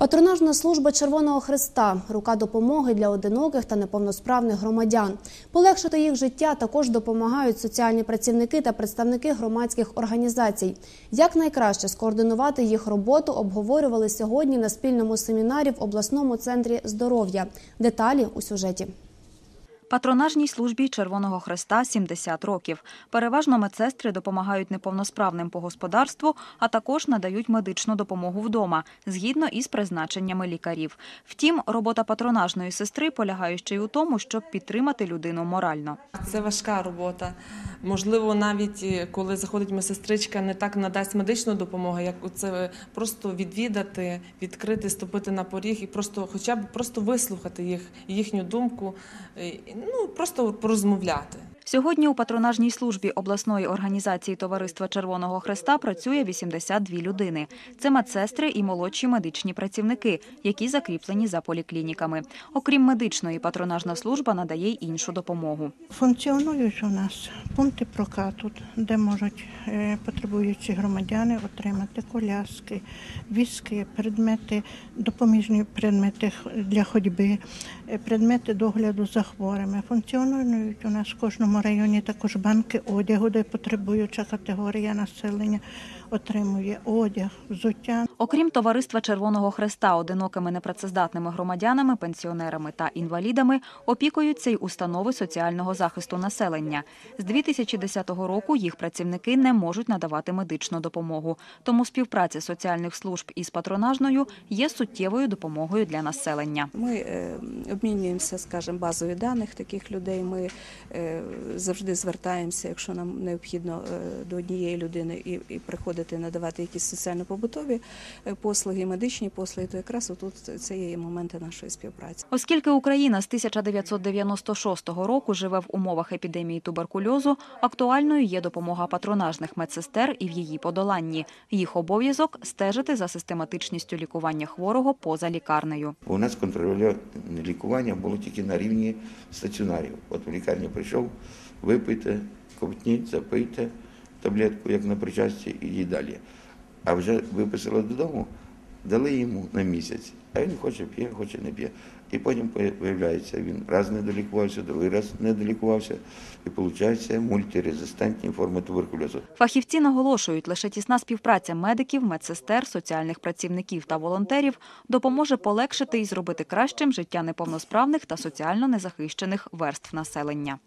Патронажна служба Червоного Христа рука допомоги для одиноких та неповносправних громадян. Полегшити їх життя також допомагають соціальні працівники та представники громадських організацій. Як найкраще скоординувати їх роботу, обговорювали сьогодні на спільному семінарі в обласному центрі здоров'я. Деталі у сюжеті. Патронажній службі Червоного Хреста 70 років. Переважно медсестри допомагають неповносправним по господарству, а також надають медичну допомогу вдома, згідно із призначеннями лікарів. Втім, робота патронажної сестри полягає ще й у тому, щоб підтримати людину морально. Це важка робота. Можливо, навіть е, коли заходить медсестричка, не так надасть медичну допомогу, як це просто відвідати, відкрити, ступити на поріг і просто, хоча б просто вислухати їх, їхню думку, е, ну просто порозмовляти. Сьогодні у патронажній службі обласної організації Товариства Червоного Хреста працює 82 людини. Це медсестри і молодші медичні працівники, які закріплені за поліклініками. Окрім медичної, патронажна служба надає й іншу допомогу. Функціонують у нас пункти прокату, де можуть е, потребуючі громадяни отримати коляски, візки, предмети, допоміжні предмети для ходьби, е, предмети догляду за хворими. Функціонують у нас в кожному районі також банки одягу, де потребуюча категорія населення отримує одяг, взуття. Окрім товариства Червоного Хреста, одинокими непрацездатними громадянами, пенсіонерами та інвалідами опікуються й установи соціального захисту населення. З 2010 року їх працівники не можуть надавати медичну допомогу. Тому співпраця соціальних служб із патронажною є суттєвою допомогою для населення. Ми е, обмінюємося, скажімо, базою даних таких людей. Ми е, завжди звертаємося, якщо нам необхідно е, до однієї людини і, приходити надавати якісь соціально-побутові е, послуги, медичні послуги, то якраз отут це є моменти нашої співпраці. Оскільки Україна з 1996 року живе в умовах епідемії туберкульозу, актуальною є допомога патронажних медсестер і в її подоланні. Їх обов'язок стежити за систематичністю лікування хворого поза лікарнею. У нас контрольоване лікування було тільки на рівні стаціонарів. От в лікарні прийшов, випийте, ковтніть, запийте таблетку, як на причасті, і далі. А вже виписали додому, дали йому на місяць. А він хоче п'є, хоче не п'є. І потім виявляється, він раз не долікувався, другий раз не долікувався, і виходить мультирезистентні форми туберкульозу. Фахівці наголошують, лише тісна співпраця медиків, медсестер, соціальних працівників та волонтерів допоможе полегшити і зробити кращим життя неповносправних та соціально незахищених верств населення.